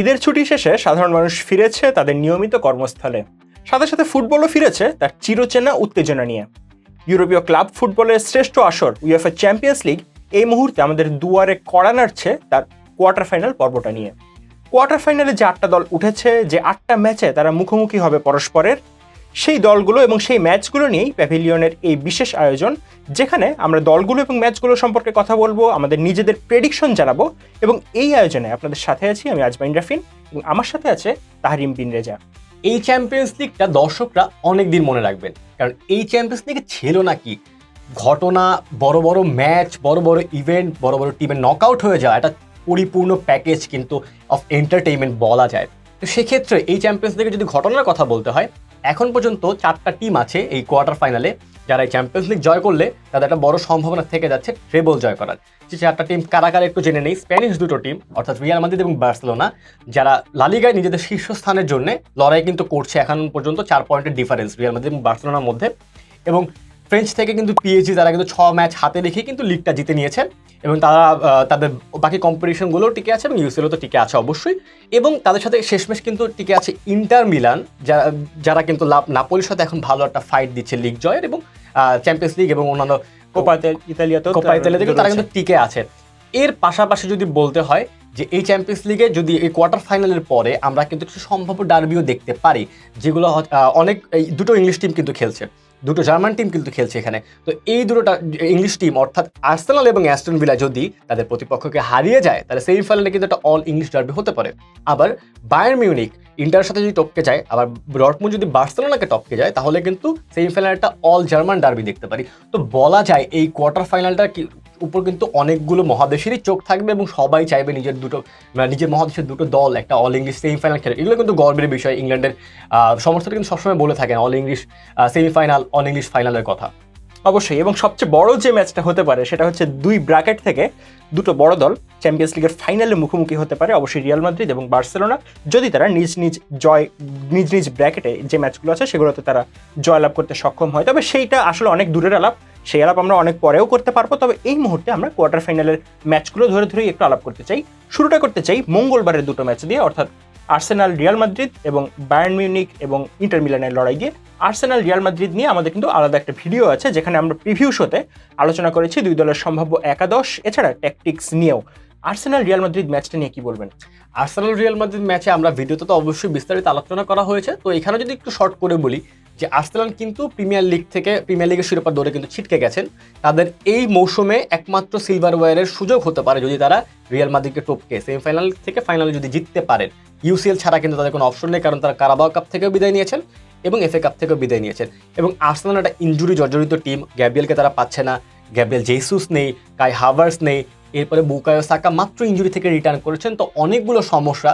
ঈদের ছুটি শেষে সাধারণ মানুষ ফিরেছে তাদের নিয়মিত কর্মস্থলে। সাথে সাথে ফুটবলও ফিরেছে তার চিরচেনা উত্তেজনা নিয়ে। ইউরোপীয় ক্লাব ফুটবলের শ্রেষ্ঠ আসর উইএফএ চ্যাম্পিয়ন্স লিগ এই মুহূর্তে আমাদের দুয়ারে কড়া নাড়ছে তার কোয়ার্টার ফাইনাল পর্বটা নিয়ে। কোয়ার্টার ফাইনালে যে আটটা দল উঠেছে, যে আটটা ম্যাচে তারা মুখোমুখি হবে পরস্পরের সেই দলগুলো এবং সেই ম্যাচগুলো নিয়েই প্যাভিলিয়নের এই বিশেষ আয়োজন, যেখানে আমরা দলগুলো এবং ম্যাচগুলো সম্পর্কে কথা বলব, আমাদের নিজেদের প্রেডিকশন জানাব এবং এই আয়োজনে আপনাদের সাথে আছি আমি আজমাইন রাফিন এবং আমার সাথে আছে তাহারিম বিন রেজা। এই চ্যাম্পিয়ন্স লিগটা দর্শকরা অনেক দিন মনে রাখবেন, কারণ এই চ্যাম্পিয়ন্স লিগে ছিল নাকি ঘটনা, বড় বড় ম্যাচ বড় বড় ইভেন্ট বড় বড় টিমের নকআউট হয়ে যাওয়া একটা পরিপূর্ণ প্যাকেজ কিন্তু অফ এন্টারটেইনমেন্ট বলা যায়। তো সেক্ষেত্রে এই চ্যাম্পিয়ন্স লিগে যদি ঘটনার কথা বলতে হয় এখন পর্যন্ত চারটা টিম আছে এই কোয়ার্টার ফাইনালে যারা এই চ্যাম্পিয়ন্স লিগ জয় করলে তাদের একটা বড় সম্ভাবনা থেকে যাচ্ছে ট্রেবল জয় করার। যে চারটা টিম কারা কারা একটু জেনে নেই স্প্যানিশ দুটো টিম অর্থাৎ রিয়াল মাদ্রিদ এবং বার্সেলোনা যারা লালিগায় নিজেদের শীর্ষস্থানের জন্য লড়াই কিন্তু করছে এখন পর্যন্ত চার পয়েন্টের ডিফারেন্স রিয়াল মাদ্রিদ এবং বার্সেলোনার মধ্যে। এবং ফ্রেঞ্চ থেকে কিন্তু পিএইচজি তারা কিন্তু ছ ম্যাচ হাতে রেখে কিন্তু লিগটা জিতে নিয়েছে এবং তারা তাদের বাকি কম্পিটিশনগুলোও টিকে আছে এবং ইউসিএলও তো টিকে আছে অবশ্যই। এবং তাদের সাথে শেষমেশ কিন্তু টিকে আছে ইন্টার মিলান যারা যারা কিন্তু লাভ নাপোলির সাথে এখন ভালো একটা ফাইট দিচ্ছে লিগ জয়ের এবং চ্যাম্পিয়ন্স লিগ এবং অন্যান্য কোপা ইতালিয়াতেও কোপা ইতালিয়া থেকে তারা কিন্তু টিকে আছে। এর পাশাপাশি যদি বলতে হয় যে এই চ্যাম্পিয়ন্স লিগে যদি এই কোয়ার্টার ফাইনালের পরে আমরা কিন্তু কিছু সম্ভাব্য ডার্বিও দেখতে পারি যেগুলো অনেক এই দুটো ইংলিশ টিম কিন্তু খেলছে। দুটো জার্মান টিম কিন্তু খেলছে এখানে। তো এই দুটো ইংলিশ টিম অর্থাৎ আর্সেনাল এবং অ্যাস্টন ভিলা যদি তাদের প্রতিপক্ষকে হারিয়ে যায়, তাহলে সেমিফাইনালে কিন্তু একটা অল ইংলিশ ডার্বি হতে পারে। আবার বায়ার মিউনিক ইন্টারের সাথে যদি টপকে যায়, আবার ডটমুন্ড যদি বার্সেলোনাকে টপকে যায়, তাহলে কিন্তু সেমিফাইনালে একটা অল জার্মান ডার্বি দেখতে পারি। তো বলা যায় এই কোয়ার্টার ফাইনালটা উপর কিন্তু অনেকগুলো মহাদেশেরই চোখ থাকবে এবং সবাই চাইবে নিজের দুটো নিজের মহাদেশের দুটো দল, একটা অল ইংলিশ সেমিফাইনাল খেলে। এগুলো কিন্তু গর্বের বিষয়। ইংল্যান্ডের সমর্থকরা কিন্তু সবসময় বলে থাকেন, all English semifinal, all English ফাইনালের কথা। অবশ্যই, এবং সবচেয়ে বড় যে ম্যাচটা হতে পারে, সেটা হচ্ছে দুই ব্র্যাকেট থেকে দুটো বড় দল চ্যাম্পিয়ন্স লিগের ফাইনালে মুখোমুখি হতে পারে, অবশ্যই রিয়াল মাদ্রিদ এবং বার্সেলোনা যদি তারা নিজ নিজ জয়, নিজ নিজ ব্র্যাকেটে যে ম্যাচগুলো আছে, সেগুলোতে তারা জয়লাভ করতে সক্ষম হয়। তবে সেইটা আসলে অনেক দূরের আলাপ, সেই আলাপ আমরা অনেক পরেও করতে পারব। তবে এই মুহূর্তে আমরা কোয়ার্টার ফাইনালের ম্যাচগুলো ধরে ধরেই একটু আলাপ করতে চাই। শুরুটা করতে চাই মঙ্গলবারের দুটো ম্যাচ দিয়ে, অর্থাৎ আর্সেনাল, রিয়াল মাদ্রিদ এবং বায়ার্ন মিউনিক এবং ইন্টার মিলানের লড়াই দিয়ে আর্সেনাল, রিয়াল মাদ্রিদ নিয়ে আমাদের কিন্তু আলাদা একটা ভিডিও আছে, যেখানে আমরা প্রিভিউ শোতে আলোচনা করেছি দুই দলের সম্ভাব্য একাদশ, এছাড়া ট্যাকটিক্স নিয়েও। আর্সেনাল, রিয়াল মাদ্রিদ ম্যাচটা নিয়ে কি বলবেন? আর্সেনাল, রিয়াল মাদ্রিদ ম্যাচে আমরা ভিডিওতে তো অবশ্যই বিস্তারিত আলোচনা করা হয়েছে, তো এখানে যদি একটু শর্ট করে বলি যে আর্সেনাল কিন্তু প্রিমিয়ার লিগ থেকে, প্রিমিয়ার লিগের শিরোপা দৌড়ে কিন্তু ছিটকে গেছেন। তাদের এই মৌসুমে একমাত্র সিলভার ওয়ারের সুযোগ হতে পারে যদি তারা রিয়াল মাদ্রিদকে টপকে। সেমিফাইনাল থেকে ফাইনালে যদি জিততে পারেন ইউসিএল ছাড়া কিন্তু তাদের কোনো অপশন নেই, কারণ তারা কারাবাও কাপ থেকেও বিদায় নিয়েছেন এবং এফএ কাপ থেকেও বিদায় নিয়েছেন। এবং আর্সেনাল একটা ইঞ্জুরি জর্জরিত টিম গ্যাব্রিয়েলকে তারা পাচ্ছে না গ্যাব্রিয়েল জেসুস নেই কাই হাভার্স নেই, এরপরে বুকায়ো সাকা মাত্র ইঞ্জুরি থেকে রিটার্ন করেছেন। তো অনেকগুলো সমস্যা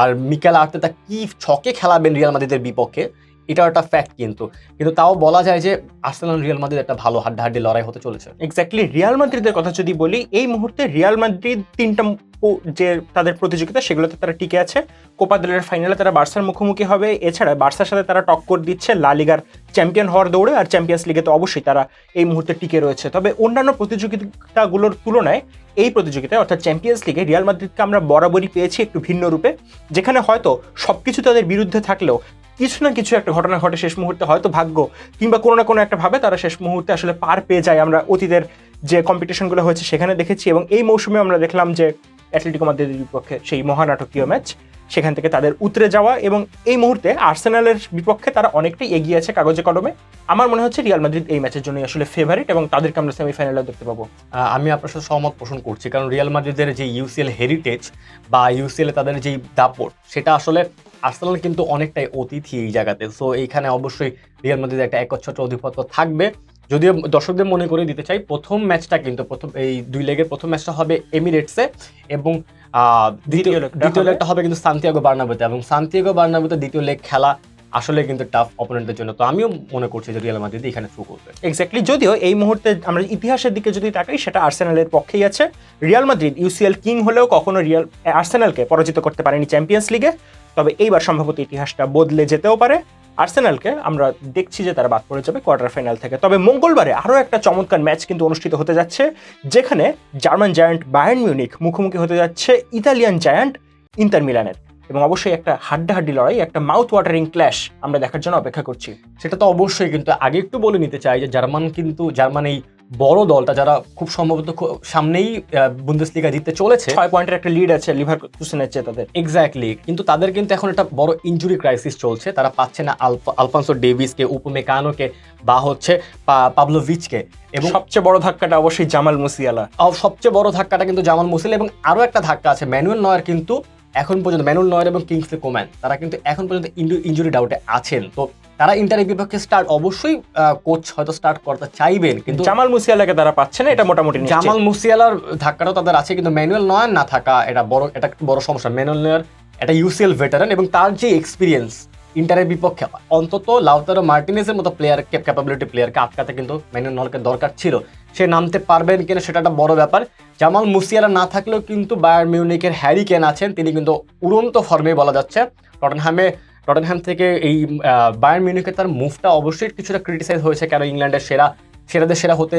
আর মিকেল আর্তেতা কি ছকে খেলাবেন রিয়াল মাদ্রিদের বিপক্ষে? এটাও একটা ফ্যাক্ট কিন্তু। কিন্তু তাও বলা যায় যে আর্সেনাল রিয়াল মাদ্রিদ একটা ভালো হাড্ডাহাড্ডি লড়াই হতে চলেছে। এক্স্যাক্টলি রিয়াল মাদ্রিদের কথা যদি বলি, এই মুহূর্তে রিয়াল মাদ্রিদ তিনটা যে তাদের প্রতিযোগিতা, সেগুলোতে তারা টিকে আছে। কোপা দেলের ফাইনালে তারা বার্সার মুখোমুখি হবে। এছাড়া বার্সার সাথে তারা টক্কর দিচ্ছে লা লিগার চ্যাম্পিয়ন হওয়ার দৌড়ে, আর চ্যাম্পিয়ন্স লিগে তো অবশ্যই তারা এই মুহূর্তে টিকে রয়েছে। তবে অন্যান্য প্রতিযোগিতাগুলোর তুলনায় এই প্রতিযোগিতায়, অর্থাৎ চ্যাম্পিয়ন্স লিগে, রিয়াল মাদ্রিদকে আমরা বরাবরই পেয়েছি একটু ভিন্ন রূপে। যেখানে হয়তো সব কিছু তাদের বিরুদ্ধে থাকলেও কিছু না কিছু একটা ঘটনা ঘটে শেষ মুহূর্তে, হয়তো ভাগ্য, কিংবা কোনো না কোনো একটা ভাবে তারা শেষ মুহূর্তে আসলে পার পেয়ে যায়। আমরা অতীতের যে কম্পিটিশনগুলো হয়েছে সেখানে দেখেছি এবং এই মৌসুমে আমরা দেখলাম যে অ্যাথলেটিকো মাদ্রিদের বিপক্ষে সেই মহানাটকীয় ম্যাচ সেখান থেকে তাদের উতরে যাওয়া এবং এই মুহূর্তে আর্সেনালের বিপক্ষে তারা অনেকটাই এগিয়ে আছে কাগজে কলমে। আমার মনে হচ্ছে রিয়াল মাদ্রিদ এই ম্যাচের জন্যই আসলে ফেভারিট এবং তাদেরকে আমরা সেমিফাইনালে দেখতে পাবো। আমি আপনার সাথে সহমত পোষণ করছি, কারণ রিয়াল মাদ্রিদের যে ইউসিএল হেরিটেজ বা ইউসিএল তাদের যেই দাপট, সেটা আসলে আর্সেনাল কিন্তু অনেকটাই অতিথি এই জায়গাতে। সো এইখানে অবশ্যই রিয়াল মাদ্রিদের একটা একচ্ছত্র অধিপত্য থাকবে। যদিও দর্শকদের মনে করে দিতে চাই প্রথম ম্যাচটা কিন্তু প্রথম এই দুই লেগের প্রথম ম্যাচটা হবে এমিরেটসে এবং দ্বিতীয় দ্বিতীয় লেগটা হবে- লেগটা হবে কিন্তু সান্তিয়াগো বার্নাবোতে এবং সান্তিয়াগো বার্নাবোতে দ্বিতীয় লেগ খেলা আসলে কিন্তু টাফ অপোনেন্টের জন্য। তো আমিও মনে করছি যে রিয়াল মাদ্রিদ এখানে থ্রু করবে। এক্স্যাক্টলি যদিও এই মুহূর্তে আমরা ইতিহাসের দিকে যদি তাকাই সেটা আর্সেনালের পক্ষেই আছে। রিয়াল মাদ্রিদ ইউসিএল কিং হলেও কখনো রিয়াল আর্সেনালকে পরাজিত করতে পারেনি চ্যাম্পিয়ন্স লিগে তবে এইবার সম্ভবত ইতিহাসটা বদলে যেতেও পারে। আর্সেনালকে আমরা দেখছি যে তারা বাদ পড়ে যাবে কোয়ার্টার ফাইনাল থেকে। তবে মঙ্গলবারে আরও একটা চমৎকার ম্যাচ কিন্তু অনুষ্ঠিত হতে যাচ্ছে, যেখানে জার্মান জায়ান্ট বায়ার্ন মিউনিক মুখোমুখি হতে যাচ্ছে ইতালিয়ান জায়ান্ট ইন্টার মিলানের। এবং অবশ্যই একটা হাড্ডাহাড্ডি লড়াই, একটা মাউথ ওয়াটারিং ক্ল্যাশ আমরা দেখার জন্য অপেক্ষা করছি। সেটা তো অবশ্যই, কিন্তু আগে একটু বলে নিতে চাই যে জার্মান কিন্তু জার্মান এই বড় দলটা যারা খুব সম্ভবত সামনেই বুন্দেসলিগা জিততে চলেছে। ছয় পয়েন্টের একটা লিড আছে লিভার কুসেনের চেয়ে তাদের। এক্স্যাক্টলি কিন্তু তাদের কিন্তু এখন একটা বড় ইনজুরি ক্রাইসিস চলছে। তারা পাচ্ছে না আলফা আলফান্সো ডেভিসকে উপমেকানোকে বা হচ্ছে পাবলোভিচকে এবং সবচেয়ে বড় ধাক্কাটা অবশ্যই জামাল মুসিয়ালা। সবচেয়ে বড় ধাক্কাটা কিন্তু জামাল মুসিয়ালা। এবং আরও একটা ধাক্কা আছে ম্যানুয়েল নয়ার কিন্তু এখন পর্যন্ত ম্যানুল নয়ের এবং কিংসলে কোম্যান তারা কিন্তু এখন পর্যন্ত ইঞ্জুরি ডাউটে আছেন। তো তারা ইন্টারের বিপক্ষে স্টার্ট অবশ্যই কোচ হয়তো স্টার্ট করতে চাইবেন কিন্তু জামাল মুসিয়ালাকে তারা পাচ্ছে না? এটা মোটামুটি জামাল মুসিয়ালার ধাক্কাটাও তাদের আছে কিন্তু ম্যানুয়াল নয়ের না থাকা এটা বড় এটা বড় সমস্যা। ম্যানুয়াল নয়ের এটা ইউসিএল ভেটারান এবং তার যে এক্সপিরিয়েন্স ইন্টারের বিপক্ষে অন্তত লাউতারো মার্টিনেসের মতো প্লেয়ার ক্যাপাবিলিটি প্লেয়ারকে আটকাতে কিন্তু ম্যানুয়েল নয়ারকে দরকার ছিল। সে নামতে পারবেন কিনা সেটা একটা বড় ব্যাপার। জামাল মুসিয়ারা না থাকলেও কিন্তু বায়ার মিউনিকের হ্যারি কেন আছেন তিনি কিন্তু উড়ন্ত ফর্মে বলা যাচ্ছে। টটেনহ্যামে টটেনহ্যাম থেকে এই বায়ার মিউনিকের তার মুভটা অবশ্যই কিছুটা ক্রিটিসাইজ হয়েছে কেন ইংল্যান্ডের সেরা, সেরাদের সেরা হতে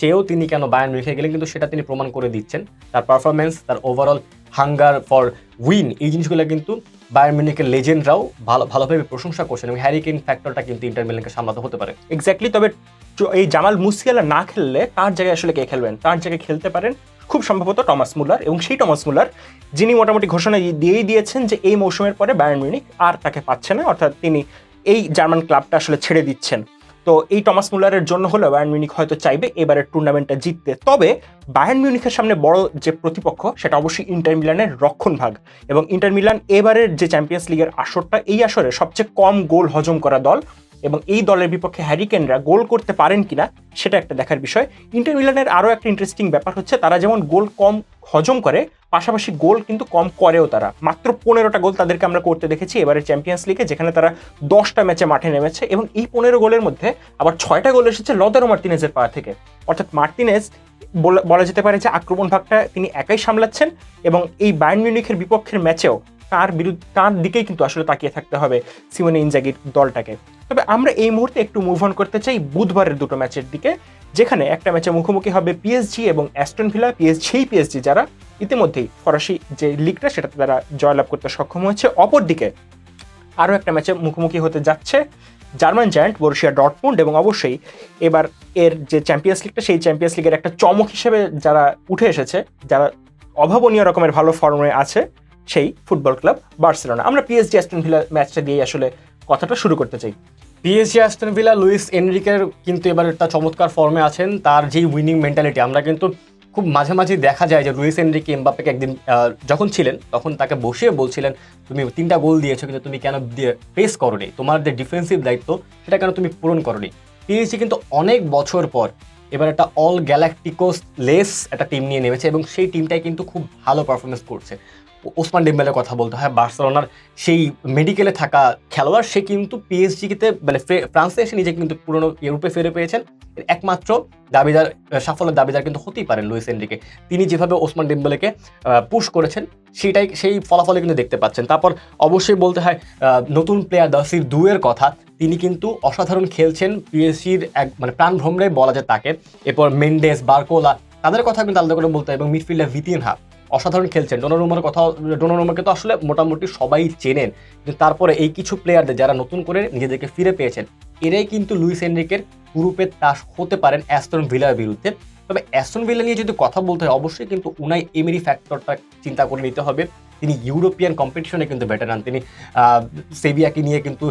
চেয়েও তিনি কেন বায়ার মিউনিখে গেলেন কিন্তু সেটা তিনি প্রমাণ করে দিচ্ছেন। তার পারফরমেন্স তার ওভারঅল হাঙ্গার ফর উইন এই জিনিসগুলো কিন্তু বায়ার মিউনিকের লেজেন্ডরাও ভালো, ভালোভাবে প্রশংসা করছেন এবং হ্যারিকেন ফ্যাক্টরটা কিন্তু ইন্টার মিলানকে সামলাতে হতে পারে। এক্স্যাক্টলি তবে এই জামাল মুসিয়ালা না খেললে তার জায়গায় আসলে কে খেলবেন? তার জায়গায় খেলতে পারেন খুব সম্ভবত টমাস মুলার এবং সেই টমাস মুলার যিনি মোটামুটি ঘোষণা দিয়েই দিয়েছেন যে এই মৌসুমের পরে বায়ার মিউনিক আর তাকে পাচ্ছে না, অর্থাৎ তিনি এই জার্মান ক্লাবটা আসলে ছেড়ে দিচ্ছেন। তো এই টমাস মুলারের জন্য হলে বায়ার্ন মিউনিক হয়তো চাইবে এবারের টুর্নামেন্টটা জিততে। তবে বায়ার্ন মিউনিকের সামনে বড় যে প্রতিপক্ষ, সেটা অবশ্যই ইন্টার মিলানের রক্ষণ ভাগ। এবং ইন্টার মিলান এবারের যে চ্যাম্পিয়ন্স লিগের আসরটা, এই আসরে সবচেয়ে কম গোল হজম করা দল এবং এই দলের বিপক্ষে হ্যারিকেনরা গোল করতে পারেন কিনা সেটা একটা দেখার বিষয়। ইন্টার মিলানের আরও একটা ইন্টারেস্টিং ব্যাপার হচ্ছে, তারা যেমন গোল কম হজম করে, পাশাপাশি গোল কিন্তু কম করেও তারা। মাত্র পনেরোটা গোল তাদেরকে আমরা করতে দেখেছি এবারে চ্যাম্পিয়ন্স লিগে যেখানে তারা দশটা ম্যাচে মাঠে নেমেছে এবং এই পনেরো গোলের মধ্যে আবার ছয়টা গোল এসেছে লদারো মার্টিনেজের পা থেকে। অর্থাৎ মার্টিনেজ বলা- বলা যেতে পারে যে আক্রমণ ভাগটা তিনি একাই সামলাচ্ছেন এবং এই বায়ার্ন মিউনিখের বিপক্ষের ম্যাচেও তার বিরুদ্ধে, তার দিকেই কিন্তু আসলে তাকিয়ে থাকতে হবে সিমনে ইনজাগির দলটাকে। তবে আমরা এই মুহূর্তে একটু মুভ অন করতে চাই বুধবারের দুটো ম্যাচের দিকে, যেখানে একটা ম্যাচে মুখোমুখি হবে পিএসজি এবং অ্যাস্টন ভিলা পিএস সেই পিএসজি যারা ইতিমধ্যেই ফরাসি যে লিগটা সেটাতে তারা জয়লাভ করতে সক্ষম হয়েছে। অপরদিকে আরও একটা ম্যাচে মুখোমুখি হতে যাচ্ছে জার্মান জায়ান্ট বরুশিয়া ডটমুন্ড এবং অবশ্যই এবার এর যে চ্যাম্পিয়ন্স লিগটা সেই চ্যাম্পিয়ন্স লিগের একটা চমক হিসেবে যারা উঠে এসেছে, যারা অভাবনীয় রকমের ভালো ফর্মে আছে সেই ফুটবল ক্লাব বার্সেলোনা। আমরা পিএসজি অ্যাস্টন ভিলা ম্যাচটা দিয়ে আসলে কথাটা শুরু করতে চাই। পিএসজি অ্যাস্টন ভিলা লুইস এনরিকের কিন্তু এবার একটা চমৎকার ফর্মে আছেন। তার যেই উইনিং মেন্টালিটি আমরা কিন্তু খুব মাঝে মাঝে দেখা যায় যে লুইস এনরিকে এমবাপ্পেকে একদিন যখন ছিলেন, তখন তাকে বসিয়ে বলছিলেন, তুমি তিনটা গোল দিয়েছ, কিন্তু তুমি কেন দিয়ে ফেস করনি? তোমার যে ডিফেন্সিভ দায়িত্ব, সেটা কেন তুমি পূরণ করনি? পিএসজি কিন্তু অনেক বছর পর এবার একটা অল গ্যালাকটিকোস লেস একটা টিম নিয়ে নেমেছে এবং সেই টিমটাই কিন্তু খুব ভালো পারফরমেন্স করছে। ওসমান ডেম্বেলের কথা বলতে, হয়, বার্সেলোনার সেই মেডিকেলে থাকা খেলোয়াড়, সে কিন্তু পিএসজিতে মানে ফ্রে- ফ্রান্সে এসে নিজে কিন্তু পুরনো ইউরোপে ফিরে পেয়েছেন। একমাত্র দাবিদার সাফল্যের দাবিদার কিন্তু হতেই পারেন লুইস এনরিকে। তিনি যেভাবে ওসমান ডেম্বেলেকে পুশ করেছেন, সেটাই, সেই ফলাফলে কিন্তু দেখতে পাচ্ছেন। তারপর অবশ্যই বলতে হয় নতুন প্লেয়ার দাসির দুয়ের কথা, তিনি কিন্তু অসাধারণ খেলছেন পিএসসির এক মানে প্রাণ ভ্রমরে বলা যায় তাকে। এরপর মেন্ডেস বার্কোলা তাদের কথা কিন্তু আলাদা করে বলতে হয় এবং মিডফিল্ডার ভিতিনহা অসাধারণ খেলছেন। ডোনারুমার কথা ডোনারুমাকে তো আসলে মোটামুটি সবাই চেনেন। কিন্তু তারপরে এই কিছু প্লেয়ারদের যারা নতুন করে নিজেদেরকে ফিরে পেয়েছেন, এরাই কিন্তু লুইস এনরিকের গ্রুপের তাস হতে পারেন অ্যাস্টন ভিলার বিরুদ্ধে। তবে অ্যাস্টন ভিলা নিয়ে যদি কথা বলতে হয়, অবশ্যই কিন্তু উনাই এমেরি ফ্যাক্টরটা চিন্তা করে নিতে হবে। তিনি ইউরোপিয়ান কম্পিটিশনে কিন্তু ব্যাটারান তিনি সেভিয়াকে নিয়ে কিন্তু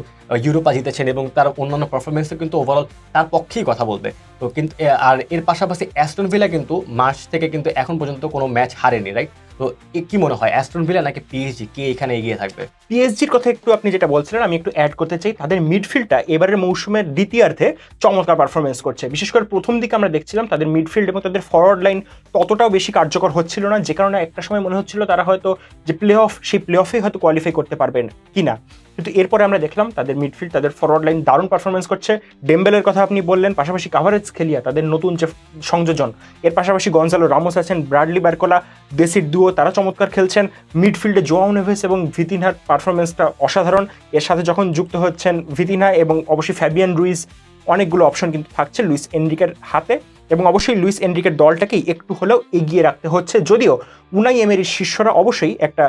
ইউরোপা জিতেছেন এবং তার অন্যান্য পারফরমেন্সে কিন্তু ওভারঅল তার পক্ষেই কথা বলবে তো কিন্তু আর এর পাশাপাশি অ্যাস্টন ভিলা কিন্তু মার্চ থেকে কিন্তু এখন পর্যন্ত কোনো ম্যাচ হারেনি রাইট তো কি মনে হয় অ্যাস্টন ভিলা নাকি পিএসজি কে এখানে এগিয়ে থাকবে? পিএসজির কথা একটু আপনি যেটা বলছিলেন, আমি একটু অ্যাড করতে চাই। তাদের মিডফিল্ডটা এবারের মৌসুমের দ্বিতীয়ার্ধে চমৎকার পারফরমেন্স করছে। বিশেষ করে প্রথম দিকে আমরা দেখছিলাম তাদের মিডফিল্ড এবং তাদের ফরওয়ার্ড লাইন ততটাও বেশি কার্যকর হচ্ছিল না, যে কারণে একটা সময় মনে হচ্ছিল তারা হয়তো যে প্লে অফ সেই প্লে অফে হয়তো কোয়ালিফাই করতে পারবেন কিনা। কিন্তু এরপরে আমরা দেখলাম তাদের মিডফিল্ড তাদের ফরওয়ার্ড লাইন দারুণ পারফরমেন্স করছে। ডেম্বেলের কথা আপনি বললেন, পাশাপাশি কাভারেজ খেলিয়া, তাদের নতুন যে সংযোজন, এর পাশাপাশি গঞ্জালো রামোস আছেন ব্রাডলি বারকোলা দেশির দুও তারা চমৎকার খেলছেন। মিডফিল্ডে জোয়াও নেভেস এবং ভিতিনহার পারফরমেন্সটা অসাধারণ। এর সাথে যখন যুক্ত হচ্ছেন ভিতিনহা এবং অবশ্যই ফ্যাবিয়ান রুইস অনেকগুলো অপশন কিন্তু থাকছে লুইস এনরিকের হাতে। এবং অবশ্যই লুইস এনরিকের দলটাকেই একটু হলেও এগিয়ে রাখতে হচ্ছে। যদিও উনাই এমেরির শিষ্যরা অবশ্যই একটা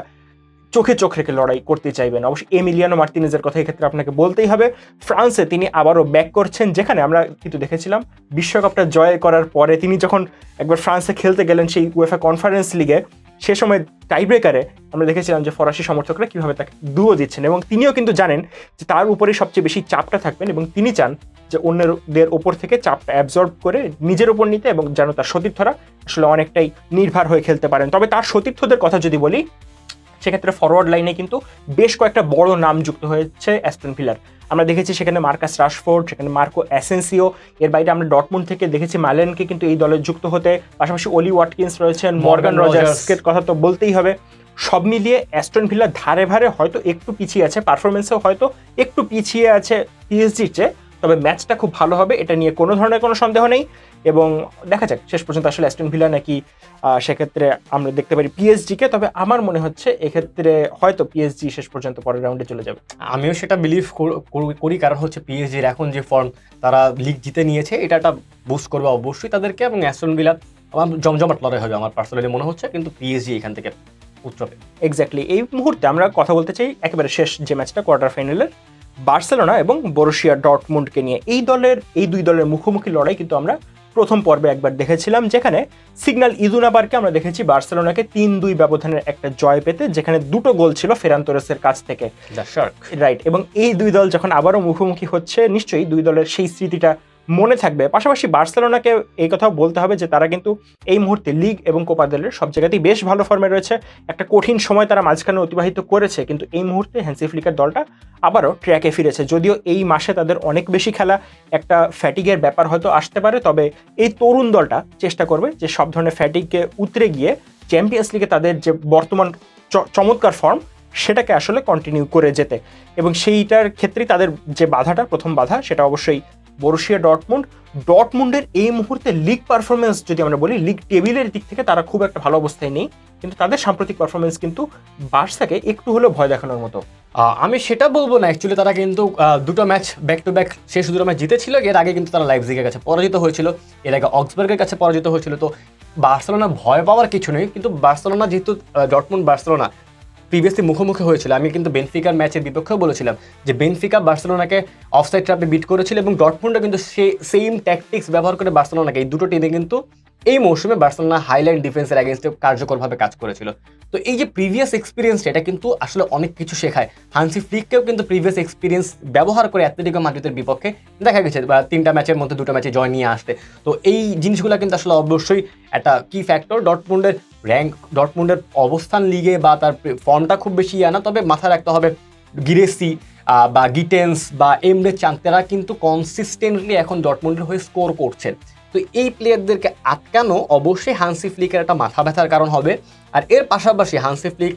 চোখে চোখ রেখে লড়াই করতে চাইবেন। অবশ্যই এমিলিয়ানো মার্তিনেজের কথা এক্ষেত্রে আপনাকে বলতেই হবে। ফ্রান্সে তিনি আবারও ব্যাক করছেন, যেখানে আমরা কিন্তু দেখেছিলাম বিশ্বকাপটা জয় করার পরে তিনি যখন একবার ফ্রান্সে খেলতে গেলেন সেই উয়েফা কনফারেন্স লিগে সে সময় টাই ব্রেকারে আমরা দেখেছিলাম যে ফরাসি সমর্থকরা কীভাবে তাকে দুও দিচ্ছেন এবং তিনিও কিন্তু জানেন যে তার উপরে সবচেয়ে বেশি চাপটা থাকবেন এবং তিনি চান যে অন্যদের ওপর থেকে চাপটা অ্যাবজর্ব করে নিজের ওপর নিতে এবং যেন তার সতীর্থরা আসলে অনেকটাই নির্ভর হয়ে খেলতে পারেন। তবে তার সতীর্থদের কথা যদি বলি সেক্ষেত্রে ফরওয়ার্ড লাইনে কিন্তু বেশ কয়েকটা বড় নাম যুক্ত হয়েছে অ্যাস্টন ভিলার আমরা দেখেছি সেখানে মার্কাস রাশফোর্ড সেখানে মার্কো অ্যাসেন্সিও এর বাইরে আমরা ডটমুন থেকে দেখেছি ম্যালেনকে কিন্তু এই দলে যুক্ত হতে। পাশাপাশি অলি ওয়াটকিন্স রয়েছেন মর্গান মর্গান রজার্সের কথা তো বলতেই হবে। সব মিলিয়ে অ্যাস্টন ভিলা ধারে ভারে হয়তো একটু পিছিয়ে আছে পারফরমেন্সেও হয়তো একটু পিছিয়ে আছে পিএসজির চেয়ে। তবে ম্যাচটা খুব ভালো হবে এটা নিয়ে কোনো ধরনের কোনো সন্দেহ নেই। এবং দেখা যাক শেষ পর্যন্ত আসলে অ্যাস্টন ভিলা নাকি সেক্ষেত্রে আমরা দেখতে পারি পিএসজিকে তবে আমার মনে হচ্ছে এক্ষেত্রে হয়তো পিএসজি শেষ পর্যন্ত পরের রাউন্ডে চলে যাবে। আমিও সেটা বিলিভ করি কারণ হচ্ছে পিএসজির এখন যে ফর্ম তারা লিগ জিতে নিয়েছে এটা একটা বুস্ট করবে অবশ্যই তাদেরকে এবং অ্যাস্টন ভিলা আমার জমজমাট লড়াই হবে আমার পার্সোনালি মনে হচ্ছে কিন্তু পিএসজি এখান থেকে উত্তরবে এক্স্যাক্টলি এই মুহূর্তে আমরা কথা বলতে চাই একেবারে শেষ যে ম্যাচটা কোয়ার্টার ফাইনালের বার্সেলোনা এবং বরুশিয়া ডটমুন্ডকে নিয়ে। এই দলের এই দুই দলের মুখোমুখি লড়াই কিন্তু আমরা প্রথম পর্বে একবার দেখেছিলাম যেখানে সিগনাল ইদুনা পার্কে আমরা দেখেছি বার্সেলোনাকে তিন দুই ব্যবধানের একটা জয় পেতে যেখানে দুটো গোল ছিল ফেরান তোরেসের কাছ থেকে। রাইট এবং এই দুই দল যখন আবারও মুখোমুখি হচ্ছে নিশ্চয়ই দুই দলের সেই স্মৃতিটা মনে থাকবে। পাশাপাশি বার্সেলোনাকে এই কথাও বলতে হবে যে, তারা কিন্তু এই মুহূর্তে লিগ এবং কোপা দেলের সব জায়গাতেই বেশ ভালো ফর্মে রয়েছে। একটা কঠিন সময় তারা মাঝখানে অতিবাহিত করেছে, কিন্তু এই মুহূর্তে হ্যান্সি ফ্লিকের দলটা আবারও ট্র্যাকে ফিরেছে। যদিও এই মাসে তাদের অনেক বেশি খেলা, একটা ফ্যাটিগের ব্যাপার হয়তো আসতে পারে, তবে এই তরুণ দলটা চেষ্টা করবে যে, সব ধরনের ফ্যাটিককে উতরে গিয়ে চ্যাম্পিয়ন্স লিগে তাদের যে বর্তমান চমৎকার ফর্ম সেটাকে আসলে কন্টিনিউ করে যেতে। এবং সেইটার ক্ষেত্রেই তাদের যে বাধাটা, প্রথম বাধা, সেটা অবশ্যই বরুশিয়া ডটমুন্ড ডটমুন্ডের এই মুহূর্তে লিগ পারফরমেন্স যদি আমরা বলি লিগ টেবিলের দিক থেকে তারা খুব একটা ভালো অবস্থায় নেই। কিন্তু তাদের সাম্প্রতিক পারফরমেন্স কিন্তু বার্সাকে একটু হলেও ভয় দেখানোর মতো। আমি সেটা বলব না অ্যাকচুয়ালি তারা কিন্তু দুটো ম্যাচ ব্যাক টু ব্যাক শেষ দুটো ম্যাচ জিতেছিল। এর আগে কিন্তু তারা লাইভজিগের কাছে পরাজিত হয়েছিল। এর আগে অক্সবার্গের কাছে পরাজিত হয়েছিল। তো বার্সেলোনা ভয় পাওয়ার কিছু নেই, কিন্তু বার্সেলোনা যেহেতু ডটমুন্ড বার্সেলোনা প্রিভিয়াসলি মুখোমুখি হয়েছিল। আমি কিন্তু বেনফিকার ম্যাচের বিপক্ষেও বলেছিলাম যে বেনফিকা বার্সেলোনাকে অফসাইড ট্র্যাপে বিট করেছিল এবং ডটমুন্ডও কিন্তু সে সেম ট্যাকটিক্স ব্যবহার করে বার্সেলোনাকে। এই দুটো টিমে কিন্তু এই মৌসুমে বার্সেলোনা হাইলাইন ডিফেন্সের অ্যাগেনস্টে কার্যকরভাবে কাজ করেছিল। তো এই যে প্রিভিয়াস এক্সপিরিয়েন্স এটা কিন্তু আসলে অনেক কিছু শেখায়। হানসি ফ্লিককেও কিন্তু প্রিভিয়াস এক্সপিরিয়েন্স ব্যবহার করে অ্যাথলেটিকো মাদ্রিদের বিপক্ষে দেখা গেছে, বা তিনটা ম্যাচের মধ্যে দুটো ম্যাচে জয় নিয়ে আসতে। তো এই জিনিসগুলো কিন্তু আসলে অবশ্যই একটা কি ফ্যাক্টর ডটমুন্ডের র্যাঙ্ক ডটমুন্ডের অবস্থান লিগে বা তার ফর্মটা খুব বেশি ইয়ে না, তবে মাথায় রাখতে হবে গিরেসি বা গিটেন্স বা এমরে চান তারা কিন্তু কনসিস্টেন্টলি এখন ডটমুন্ডের হয়ে স্কোর করছেন। তো এই প্লেয়ারদেরকে আটকানো অবশ্যই হানসি ফ্লিকের একটা মাথা ব্যথার কারণ হবে। আর এর পাশাপাশি হানসি ফ্লিক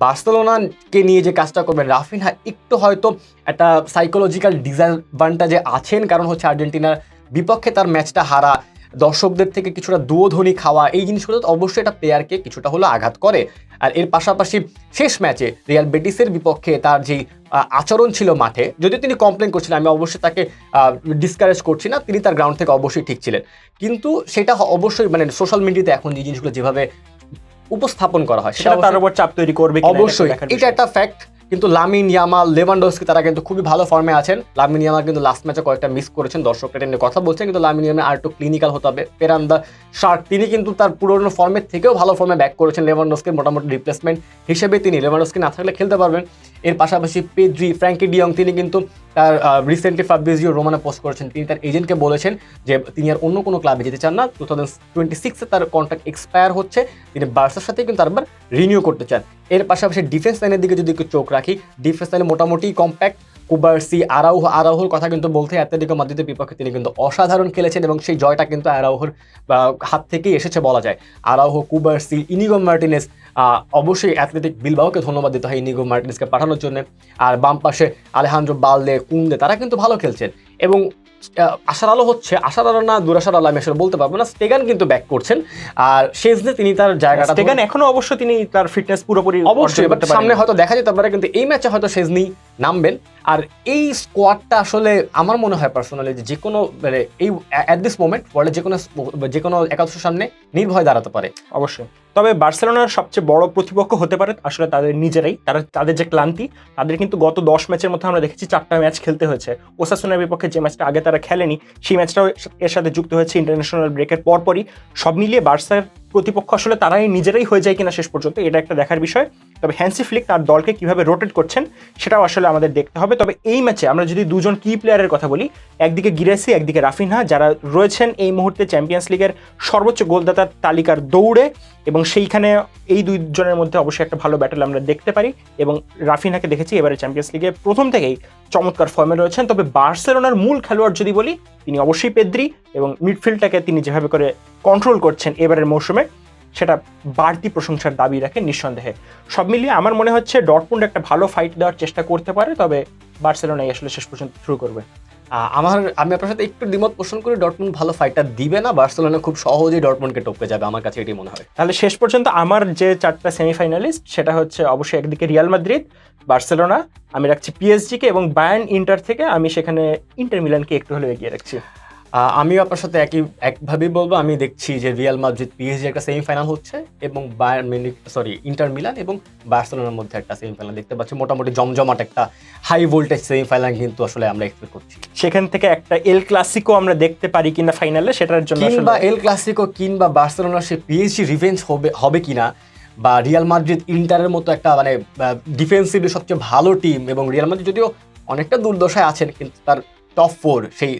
বার্সেলোনাকে নিয়ে যে কাজটা করবেন রাফিনহা একটু হয়তো একটা সাইকোলজিক্যাল ডিসঅ্যাডভান্টেজে আছেন, কারণ হচ্ছে আর্জেন্টিনার বিপক্ষে তার ম্যাচটা হারা। দর্শকদের থেকে কিছুটা দুয়োধ্বনি খাওয়া এই জিনিসগুলো অবশ্যই একটা প্লেয়ারকে কিছুটা হলো আঘাত করে। আর এর পাশাপাশি শেষ ম্যাচে রিয়াল বেটিসের বিপক্ষে তার যেই আচরণ ছিল মাঠে যদিও তিনি কমপ্লেন করছিলেন আমি অবশ্যই তাকে ডিসকারেজ করছি না তিনি তার গ্রাউন্ড থেকে অবশ্যই ঠিক ছিলেন। কিন্তু সেটা অবশ্যই মানে সোশ্যাল মিডিয়াতে এখন যে জিনিসগুলো যেভাবে উপস্থাপন করা হয় সেটা তার উপর চাপ তৈরি করবে অবশ্যই। এটা একটা ফ্যাক্ট কিন্তু লামিন ইয়ামাল, লেভানডোস্কি, তারা কিন্তু খুবই ভালো ফর্মে আছেন। লামিন ইয়ামাল কিন্তু লাস্ট ম্যাচে কয়েকটা মিস করেছেন, দর্শকরা নিয়ে কথা বলছেন, কিন্তু লামিন ইয়ামাল আর একটু ক্লিনিক্যাল হতে হবে। পেরান্দা শার্ক, তিনি কিন্তু তার পুরনো ফর্মের থেকেও ভালো ফর্মে ব্যাক করেছেন লেভানডোসকে মোটামুটি রিপ্লেসমেন্ট হিসেবে তিনি, লেভানডোসকে না থাকলে খেলতে পারবেন। এর পাশাপাশি পেদ্রি, ফ্র্যাঙ্কি ডিয়ং তিনি কিন্তু তার রিসেন্টলি ফাবিজিও রোমানা পোস্ট করেছেন। তিনি তার এজেন্টকে বলেছেন যে তিনি আর অন্য কোনো ক্লাবে যেতে চান না। টু থাউজেন্ড টোয়েন্টি সিক্সে তার কন্ট্রাক্ট এক্সপায়ার হচ্ছে। তিনি বার্সার সাথে কিন্তু আরবার রিনিউ করতে চান। এর পাশাপাশি ডিফেন্স লাইনের দিকে যদি একটু চোখ রাখি ডিফেন্স লাইনে মোটামুটি কম্প্যাক্ট কুবার্সি, আরাউহ, আরাউহর কথা কিন্তু বলতে অ্যাথলেটিকো মাদ্রিদের বিপক্ষে তিনি কিন্তু অসাধারণ খেলেছেন এবং সেই জয়টা কিন্তু আরাউহর হাত থেকেই এসেছে বলা যায়। আরাউহ, কুবার্সি, ইনিগো মার্টিনেস অবশ্যই অ্যাথলেটিক বিলবাওকে ধন্যবাদ দিতে হয় ইনিগো মার্টিনেসকে পাঠানোর জন্য। আর বাম পাশে আলেহান্দ্রো বালদে কুন্দে তারা কিন্তু ভালো খেলছেন। এবং আশার আলো হচ্ছে আশার আলো না দুরাশার আলো আমি আসলে বলতে পারব না। স্টেগান কিন্তু ব্যাক করছেন। আর শেষে তিনি তার জায়গাটা স্টেগান এখনও অবশ্য তিনি তার ফিটনেস পুরোপুরি অবশ্যই বাট সামনে হয়তো দেখা যেতে পারে কিন্তু এই ম্যাচে হয়তো শেজনি নামবেন। আর এই স্কোয়াডটা আসলে আমার মনে হয় পার্সোনালি যে কোনো মানে এই অ্যাট দিস মোমেন্ট ওয়ার্ল্ডের যে কোনো যে কোনো একাদশের সামনে নির্ভয় দাঁড়াতে পারে। অবশ্যই। তবে বার্সেলোনার সবচেয়ে বড় প্রতিপক্ষ হতে পারে আসলে তাদের নিজেরাই, তারা তাদের যে ক্লান্তি, তাদের কিন্তু গত দশ ম্যাচের মধ্যে আমরা দেখেছি চারটা ম্যাচ খেলতে হয়েছে। ওসাসুনের বিপক্ষে যে ম্যাচটা আগে তারা খেলেনি, সেই ম্যাচটাও এর সাথে যুক্ত হয়েছে ইন্টারন্যাশনাল ব্রেকের পরপরই। সব মিলিয়ে বার্সার প্রতিপক্ষ আসলে তারাই নিজেরাই হয়ে যায় কিনা শেষ পর্যন্ত, এটা একটা দেখার বিষয়। তবে হ্যান্সি ফ্লিক তার দলকে কীভাবে রোটেট করছেন সেটাও আসলে আমাদের দেখতে হবে। তবে এই ম্যাচে আমরা যদি দুজন কি প্লেয়ারের কথা বলি, একদিকে গিরেসি, একদিকে রাফিনহা, যারা রয়েছেন এই মুহূর্তে চ্যাম্পিয়ন্স লিগের সর্বোচ্চ গোলদাতার তালিকার দৌড়ে এবং সেইখানে এই দুইজনের মধ্যে অবশ্যই একটা ভালো ব্যাটেল আমরা দেখতে পারি এবং রাফিনহাকে দেখেছি এবারে চ্যাম্পিয়ন্স লিগে প্রথম থেকেই চমৎকার ফর্মে রয়েছেন। তবে বার্সেলোনার মূল খেলোয়াড় যদি বলি, তিনি অবশ্যই পেদ্রি এবং মিডফিল্ডটাকে তিনি যেভাবে করে কন্ট্রোল করছেন এবারের মৌসুমে সেটা বাড়তি প্রশংসার দাবি রাখে নিঃসন্দেহে। সব মিলিয়ে আমার মনে হচ্ছে ডটমুন্ড একটা ভালো ফাইট দেওয়ার চেষ্টা করতে পারে তবে বার্সেলোনাই আসলে শেষ পর্যন্ত থ্রু করবে। আমার আমি আপনার সাথে একটু দ্বিমত পোষণ করি ডটমুন্ড ভালো ফাইটটা দিবে না বার্সেলোনা খুব সহজেই ডটমুন্ডকে টপকে যাবে আমার কাছে এটি মনে হয়। তাহলে শেষ পর্যন্ত আমার যে চারটা সেমিফাইনালিস্ট সেটা হচ্ছে অবশ্যই একদিকে রিয়াল মাদ্রিদ বার্সেলোনা আমি রাখছি পিএসজিকে এবং বায়ার্ন ইন্টার থেকে আমি সেখানে ইন্টার মিলানকে একটু হলেও এগিয়ে রাখছি। আমিও আপনার সাথে একই একভাবেই বলব আমি দেখছি যে রিয়াল মাদ্রিদ পিএসজি একটা সেমিফাইনাল হচ্ছে এবং Bayern Munich sorry Inter Milan এবং বার্সেলোনার মধ্যে একটা সেমিফাইনাল দেখতে পাচ্ছি। মোটামুটি জমজমাট একটা হাই ভোল্টেজ সেমিফাইনাল কিন্তু আসলে আমরা এক্সপেক্ট করছি। সেখান থেকে একটা এল ক্লাসিকো আমরা দেখতে পারি কিনা ফাইনালে সেটার জন্য কিংবা এল ক্লাসিকো কিংবা বার্সেলোনার সে পিএসজি রিভেঞ্জ হবে হবে কিনা বা রিয়াল মাদ্রিদ ইন্টারের মতো একটা মানে ডিফেন্সিভলি সবচেয়ে ভালো টিম এবং রিয়াল মাদ্রিদ যদিও অনেকটা দুর্দশায় আছেন কিন্তু তার টপ ফোর সেই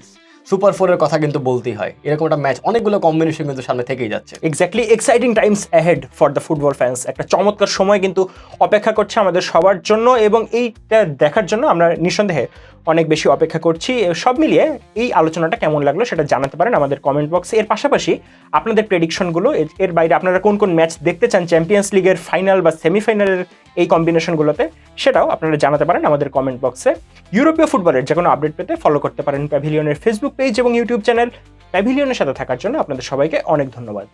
সুপার ফোরের কথা কিন্তু বলতেই হয়। এরকম একটা ম্যাচ অনেকগুলো কম্বিনেশন কিন্তু সামনে থেকেই যাচ্ছে। Exactly exciting times ahead for the football fans একটা চমৎকার সময় কিন্তু অপেক্ষা করছে আমাদের সবার জন্য এবং এইটা দেখার জন্য আমরা নিঃসন্দেহে অনেক বেশি অপেক্ষা করছি। সব মিলিয়ে এই আলোচনাটা কেমন লাগল সেটা জানাতে পারেন আমাদের কমেন্ট বক্সে এর পাশাপাশি আপনাদের প্রেডিকশনগুলো এর- বাইরে আপনারা কোন কোন ম্যাচ দেখতে চান চ্যাম্পিয়ন্স লিগের ফাইনাল বা সেমিফাইনালের এই কম্বিনেশনগুলোতে সেটাও আপনারা জানাতে পারেন আমাদের কমেন্ট বক্সে ইউরোপীয় ফুটবলের যে কোনো আপডেট পেতে ফলো করতে পারেন প্যাভিলিয়নের ফেসবুক পেজ এবং ইউটিউব চ্যানেল প্যাভিলিয়নের সাথে থাকার জন্য আপনাদের সবাইকে অনেক ধন্যবাদ।